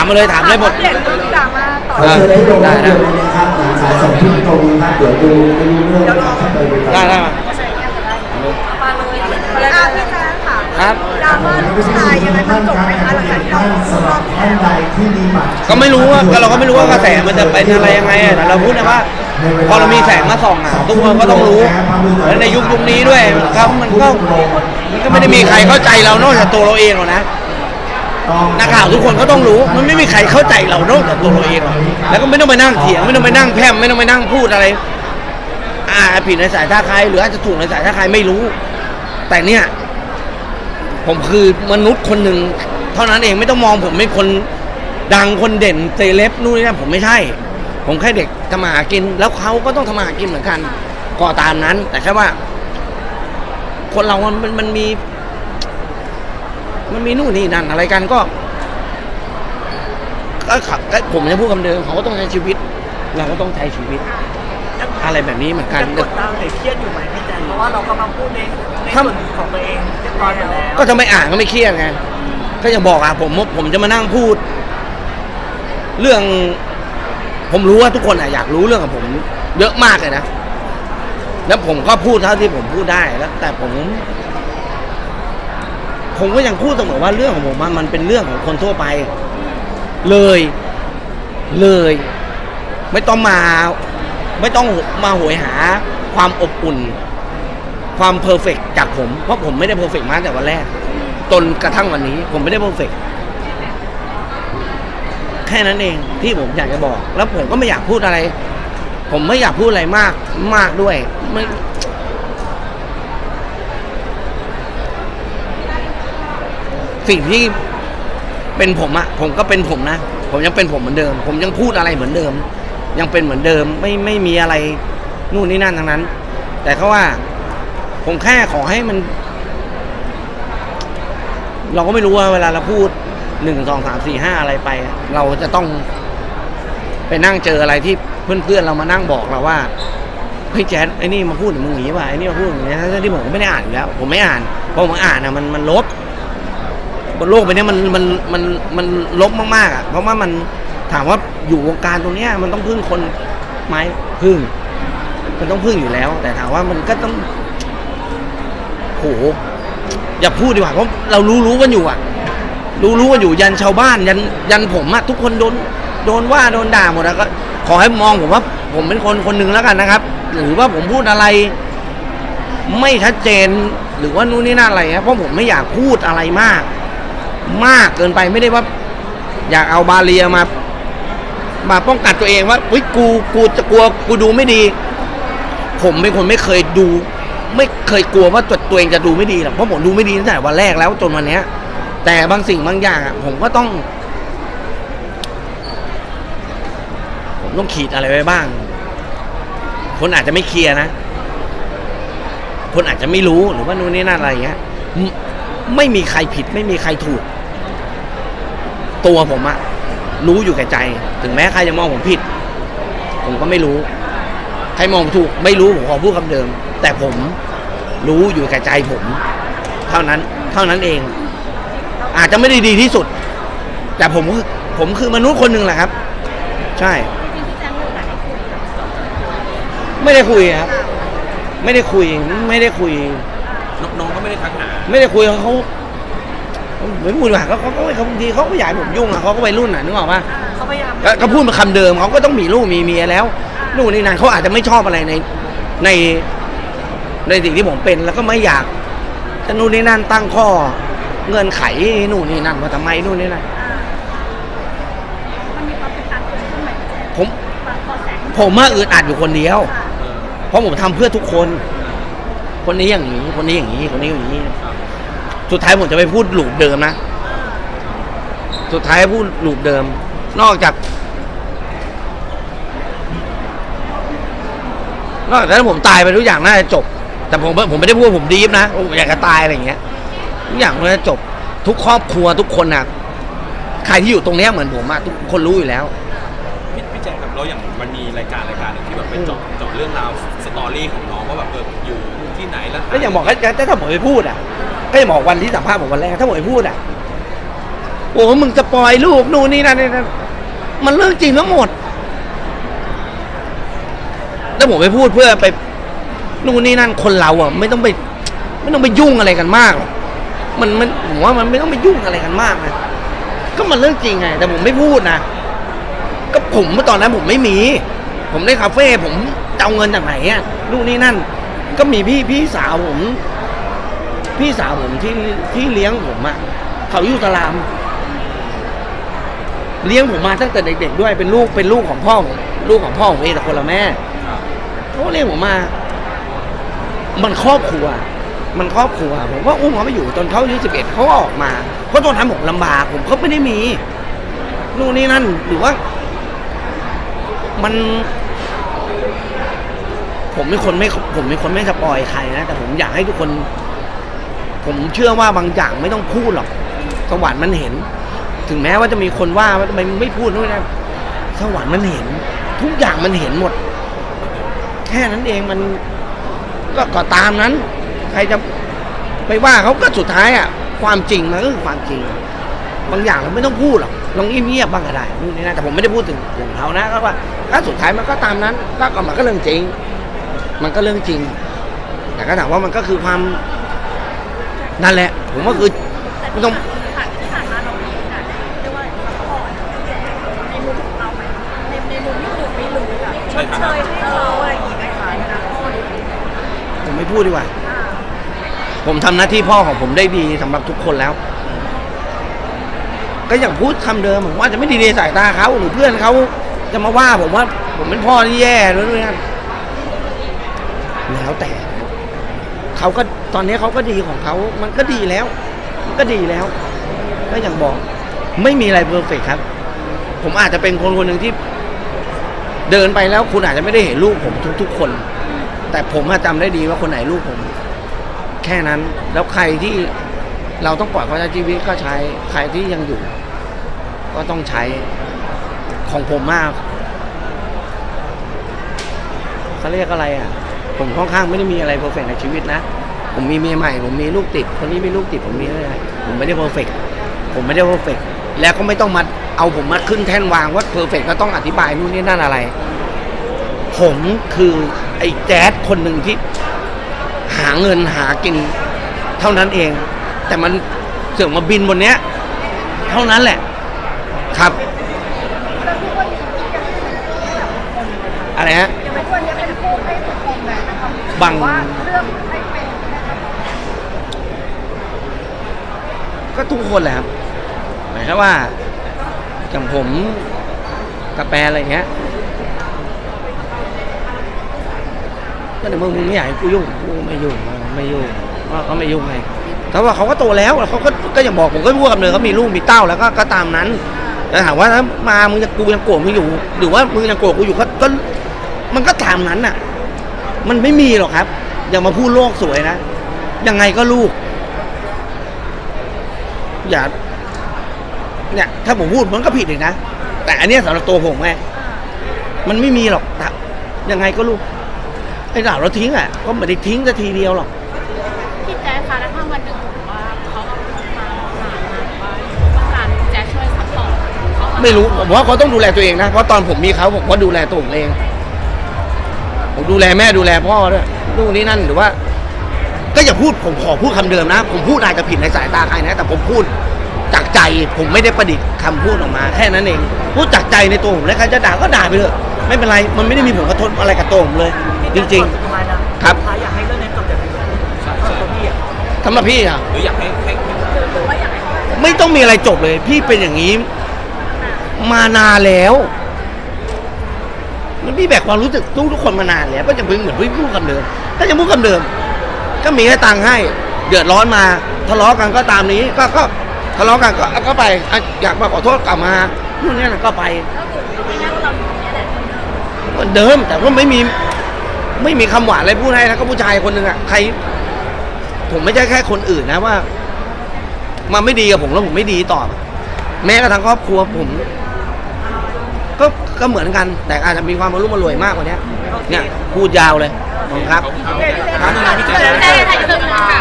ามมาเลยถามได้หมด เปลี่ยนลุคดราม่าต่อขอเชิญได้ลงภาพยนตร์เลยนะครับหลังสายสองทุ่มตรงนะครับเดี๋ยวดูไม่รู้เรื่องนะครับถ้าไปดูก่อนได้ได้มามาเลยมาเลยอะพี่แจ๊คค่ะครับ ดราม่าลูกชายยังไงมันจบไหมคะหลังจากที่เราท่านสำหรับท่านใดที่มีบัตรก็ไม่รู้ว่าก็เราก็ไม่รู้ว่ากระแสมันจะเป็นอะไรยังไงอะแต่เราพูดนะว่าพอเรามีแสงมาส่องอะทุกคนก็ต้องรู้แล้วในยุคยุคนี้ด้วยครับมันก็มันก็ไม่ได้มีใครเข้าใจเรานอกจากตัวเราเองหรอกนะ นักข่าวทุกคนก็ต้องรู้ มันไม่มีใครเข้าใจเรานอกจากตัวเราเองหรอกแล้วก็ไม่ต้องไปนั่งเถียงไม่ต้องไปนั่งแพร่มไม่ต้องไปนั่งพูดอะไร อ่าผิดในสายท่าใครหรืออาจจะถูกในสายท่าใครไม่รู้ แต่เนี่ย ผมคือมนุษย์คนหนึ่งเท่านั้นเองไม่ต้องมองผมเป็นคนดังคนเด่นเซเลบนู่นนี่นั่นผมไม่ใช่ ผมแค่เด็กทำมาหากิน แล้วเขาก็ต้องทำมาหากินเหมือนกัน ก็ตามนั้น แต่แค่ว่า คนเรามันมันมัน มีมันมีนู่นนี่นั่นอะไรกันก็ก็ขับก็ผมจะพูดคำเดิมเขาก็ต้องใช้ชีวิต เราก็ต้องใช้ชีวิต อะไรแบบนี้เหมือนกันยังกดดันหรือเครียดอยู่ไหมพี่แจ๊คเพราะว่าเราก็มาพูดในในถ้าส่วนของตัวเองเรียบร้อยหมดแล้วก็จะไม่อ่านก็ไม่เครียดไงก็จะบอกอะผมผมจะมานั่งพูด เรื่อง ผมรู้ว่าทุกคนอะอยากรู้เรื่องของผม เยอะมากเลยนะแล้วผมก็พูดเท่าที่ผมพูดได้แล้ว แต่ผม ผมก็ยังพูดเสมอว่าเรื่องของผมมันเป็นเรื่องของคนทั่วไป เลย เลย ไม่ต้องมา ไม่ต้องมาโหยหา ความอบอุ่น ความเพอร์เฟกจากผมเพราะผมไม่ได้เพอร์เฟกมาตั้งแต่วันแรกจนกระทั่งวันนี้ ผมไม่ได้เพอร์เฟกแค่นั้นเองที่ผมอยากจะบอก แล้วผมก็ไม่อยากพูดอะไร ผมไม่อยากพูดอะไรมากมากด้วยไม่ สิ่งที่เป็นผมอะผมก็เป็นผมนะ ผมยังเป็นผมเหมือนเดิม ผมยังพูดอะไรเหมือนเดิม ยังเป็นเหมือนเดิมไม่ไม่มีอะไรนู่นนี่นั่นทั้งนั้น แต่เขาว่า ผมแค่ขอให้มัน เราก็ไม่รู้ว่าเวลาเราพูดหนึ่งสองสามสี่ห้าอะไรไป เราจะต้องไปนั่งเจออะไรที่เพื่อนๆเรามานั่งบอกเราว่าเฮ้ยแจ๊ดไอ้นี่มาพูดถึงมึงอย่างนี้ว่ะไอ้นี่มาพูดอย่างนี้ทั้งที่ผมก็ไม่ได้อ่านอยู่แล้ว ผมไม่อ่านเพราะผมอ่านอะมันมันลบ บนโลกใบนี้มันมันมันมันลบมากๆอะเพราะว่ามันถามว่าอยู่วงการตรงเนี้ยมันต้องพึ่งคนไหมพึ่ง มันต้องพึ่งอยู่แล้ว แต่ถามว่ามันก็ต้องโหอย่าพูดดีกว่าเพราะเรารู้รู้กันอยู่อะ รู้รู้กันอยู่ยันชาวบ้าน ยันยันผมอะทุกคนโดนโดนว่าโดนด่าหมดแล้วก็ ขอให้มองผมว่า ผมเป็นคนคนหนึ่งแล้วกันนะครับ หรือว่าผมพูดอะไร ไม่ชัดเจนหรือว่านู่นนี่นั่นอะไรครับเพราะผมไม่อยากพูดอะไรมาก มากเกินไปไม่ได้ว่า อยากเอาบาเรียมามาป้องกันตัวเองว่าเฮ้ยกูกูจะกลัวกูดูไม่ดี ผมเป็นคนไม่เคยดู ไม่เคยกลัวว่าตัวตัวเองจะดูไม่ดีหรอกเพราะผมดูไม่ดีตั้งแต่วันแรกแล้วจนวันเนี้ย แต่บางสิ่งบางอย่างอะผมก็ต้อง ผมต้องขีดอะไรไว้บ้าง คนอาจจะไม่เคลียร์นะ คนอาจจะไม่รู้หรือว่านู่นนี่นั่นอะไรเงี้ยไม่มีใครผิด ไม่มีใครถูก ตัวผมอะรู้อยู่แก่ใจ ถึงแม้ใครจะมองผมผิด ผมก็ไม่รู้ ใครมองผมถูก ไม่รู้ผมขอพูดคำเดิม แต่ผมรู้อยู่แก่ใจผม เท่านั้นเท่านั้นเอง อาจจะไม่ได้ดีที่สุด แต่ผมคือผมคือมนุษย์คนหนึ่งแหละครับ ใช่ ไม่ได้คุยครับ ไม่ได้คุยไม่ได้คุย น้องๆก็ไม่ได้ทักหา ไม่ได้คุยเขา เขาไม่พูดว่าเขาเขาเขาเขาบางทีเขาก็อยากให้ผมยุ่งอะเขาก็วัยรุ่นอะนึกออกปะเขาพยายามก็ก็พูดมาคำเดิมเขาก็ต้องมีลูกมีเมียแล้วนู่นนี่นั่นเขาอาจจะไม่ชอบอะไรในในในสิ่งที่ผมเป็นแล้วก็ไม่อยากจะนู่นนี่นั่นตั้งข้อเงื่อนไขนู่นนี่นั่นว่าทำไมนู่นนี่นั่นมันมีความเป็นการเกิดขึ้นใหม่ผมปากคอแสงผมมาอึดอัดอยู่คนเดียวเพราะผมทำเพื่อทุกคน คนนี้อย่างนี้ คนนี้อย่างนี้ คนนี้อย่างนี้ สุดท้ายผมจะไปพูดหลูปเดิมนะ สุดท้ายพูดหลูปเดิม นอกจาก นอกจากนั้นผมตายไปทุกอย่างน่าจะจบ แต่ผมผมไม่ได้พูดผมดีฟนะอยากจะตายอะไรอย่างเงี้ย ทุกอย่างมันจะจบ ทุกครอบครัวทุกคนน่ะใครที่อยู่ตรงเนี้ยเหมือนผมอะทุกคนรู้อยู่แล้ว พี่พี่แจ๊คครับแล้วอย่างมันมีรายการรายการหนึ่งที่แบบเป็นเจาะเจาะเรื่องราวสตอรี่ของน้องว่าแบบเอออยู่ ที่ไหนแล้วก็อย่างบอกก็ถ้าถ้าผมไปพูดอะ ก็จะบอกวันที่สัมภาษณ์ผมวันแรกถ้าผมไปพูดอะโอ้มึงจะปล่อยลูกนู่นนี่นั่นนี่นั่นมันเรื่องจริงทั้งหมดแล้วผมไปพูดเพื่อไปนู่นนี่นั่นคนเราอะ ไม่ต้องไป ไม่ต้องไปยุ่งอะไรกันมากหรอกมันมันผมว่ามันไม่ต้องไปยุ่งอะไรกันมากนะก็มันเรื่องจริงไง แต่ผมไม่พูดนะก็ผมเมื่อตอนนั้นผมไม่มี ผมได้คาเฟ่ผมจะเอาเงินจากไหนอะนู่นนี่นั่น ก็มีพี่พี่สาวผม พี่สาวผมที่ที่เลี้ยงผมอะเขาอยู่สลาม เลี้ยงผมมาตั้งแต่เด็กๆด้วยเป็นลูกเป็นลูกของพ่อผมลูกของพ่อผมเองแต่คนละแม่เขาเลี้ยงผมมา มันครอบครัว มันครอบครัว ผมว่าอุ้มเขาไปอยู่จนเขาอายุสิบเอ็ดเขาออกมาเพราะตอนทำผมลำบากผมเขาไม่ได้มีนู่นนี่นั่นหรือว่า มัน ผมเป็นคนไม่ผมเป็นคนไม่สปอยใครนะ แต่ผมอยากให้ทุกคน ผมเชื่อว่าบางอย่างไม่ต้องพูดหรอก สวรรค์มันเห็น ถึงแม้ว่าจะมีคนว่าว่าทำไมมึงไม่พูดนู่นนะสวรรค์มันเห็น ทุกอย่างมันเห็นหมด แค่นั้นเองมันก็ก็ตามนั้น ใครจะไปว่าเขาก็สุดท้ายอะ ความจริงมันก็คือความจริง บางอย่างเราไม่ต้องพูดหรอกลองเงียบๆบ้างก็ได้นู่นนี่นะแต่ผมไม่ได้พูดถึงถึงเขานะก็ว่าถ้าสุดท้ายมันก็ตามนั้นก็ก็มันก็เรื่องจริง มันก็เรื่องจริง แต่ก็ถามว่ามันก็คือความนั่นแหละ ผมว่าคือไม่ต้องผ่านที่ผ่านมาเรามีโอกาสได้เรียกว่าซัพพอร์ตในมุมของเราไหมในในมุมที่คุณไม่รู้อะใช่ครับเชยให้เขาอะไรอย่างงี้ไหมคะนะผมไม่พูดดีกว่าผมทำหน้าที่พ่อของผมได้ดีสำหรับทุกคนแล้ว ก็อย่างพูดคำเดิมผมว่าจะไม่ดีในสายตาเขาหรือเพื่อนเขาจะมาว่าผมว่าผมเป็นพ่อที่แย่ด้วยด้วยกัน แล้วแต่เขาก็ตอนนี้เขาก็ดีของเขามันก็ดีแล้ว มันก็ดีแล้วก็อย่างบอก ไม่มีอะไรเพอร์เฟกครับ ผมอาจจะเป็นคนคนหนึ่งที่ เดินไปแล้วคุณอาจจะไม่ได้เห็นลูกผมทุก ๆ คน แต่ผมอะจำได้ดีว่าคนไหนลูกผม แค่นั้น แล้วใครที่เราต้องปล่อยเขาใช้ชีวิตก็ใช้ ใครที่ยังอยู่ ก็ต้องใช้ของผมมากเขาเรียกอะไรอะ ผมค่อนข้างไม่ได้มีอะไรเพอร์เฟกในชีวิตนะ ผมมีเมียใหม่ ผมมีลูกติด คนนี้มีลูกติด ผมมีอะไรผมไม่ได้เพอร์เฟกผมไม่ได้เพอร์เฟกแล้วก็ไม่ต้องมาเอาผมมาขึ้นแท่นวางว่าเพอร์เฟกก็ต้องอธิบายนู่นนี่นั่นอะไร ผมคือไอ้แจ๊ดคนหนึ่งที่หาเงินหากินเท่านั้นเอง แต่มันเสือกมาบินบนเนี้ย เท่านั้นแหละ ครับ อะไรฮะ วรจะเป็นพูดให้ถูกตรงแบบนะครับบางว่าเรื่องให้เป็นนะครับก็ทุกคนแหละครับหมายความว่าอย่างผมกับแปรอะไรเงี้ยก็ในเมื่อมึงไม่อยากให้กูยุ่งกูไม่ยุ่งไม่ยุ่งว่าเขาไม่ยุ่งไงแต่ว่าเขาก็โตแล้วเขาก็ก็อย่างบอกผมก็พูดกับเนยเขามีลูกมีเต้าแล้วก็ก็ตามนั้นแต่ถามว่าถ้ามามึงจะกูยังโกรธมึงอยู่ หรือว่ามึงยังโกรธกูอยู่ก็ก็ มันก็ตามนั้นน่ะ มันไม่มีหรอกครับ อย่ามาพูดโลกสวยนะ ยังไงก็ลูก อย่า เนี่ย ถ้าผมพูดมันก็ผิดอีกนะ แต่อันเนี้ยสำหรับตัวผมไง มันไม่มีหรอกแต่ยังไงก็ลูก ไอ้ดาบเราทิ้งอะ ก็ไม่ได้ทิ้งสักทีเดียวหรอก พี่แจ๊คคะแล้วถ้าวันหนึ่งว่าเขามาหาว่าต้องการแจ๊คช่วยซัพพอร์ตเขาาไม่รู้ ผมว่าเขาต้องดูแลตัวเองนะ เพราะตอนผมมีเขาผมก็ดูแลตัวผมเอง ผมดูแลแม่ดูแลพ่อด้วยนู่นนี่นั่นหรือว่า ก็อย่าพูดผมขอพูดคำเดิมนะ ผมพูดอาจจะผิดในสายตาใครนะ แต่ผมพูดจากใจผมไม่ได้ประดิษฐ์คำพูดออกมา แค่นั้นเอง พูดจากใจในตัวผมแล้วใครจะด่าก็ด่าไปเถอะไม่เป็นไรมันไม่ได้มีผลกระทบอะไรกับตัวผมเลย จริงสุดท้ายนะครับสุดท้ายอยากให้เรื่องนี้จบอย่างไรใช่สำหรับใช่ตัวพี่อะๆสำหรับพี่อะหรืออยากให้ให้ให้หรือว่าอยากให้เขาไม่ต้องมีอะไรจบเลย พี่เป็นอย่างนี้ มานานแล้ว มันพี่แบกความรู้สึกทุกทุกคนมานานแล้วก็จะพึ่งเหมือนพี่งพูดคำเดิมก็ยังพูดคำเดิม ก็มีให้ตังค์ให้ เดือดร้อนมาทะเลาะกันก็ตามนี้ก็ก็ทะเลาะกันก็ก็ไปอะอยากมาขอโทษกลับมานู่นนี่นั่นก็ไปก็คือย่าเราอยู่ตรงนี้แหละเหมือนเดิม แต่ก็ไม่มีไม่มีคำหวานอะไรพูดให้นะก็ผู้ชายคนหนึ่งอะใคร ผมไม่ใช่แค่คนอื่นนะว่ามาไม่ดีกับผมแล้วผมไม่ดีตอบแม้กระทั่งครอบครัวผม ก็ก็เหมือนกัน แต่อาจจะมีความมารุ่มมารวยมากกว่านี้เนี่ยพูดยาวเลยขอบคุณครับขอบคุณครับโอเคพี่เต้ครับพี่แจ๊คได้ค่ะ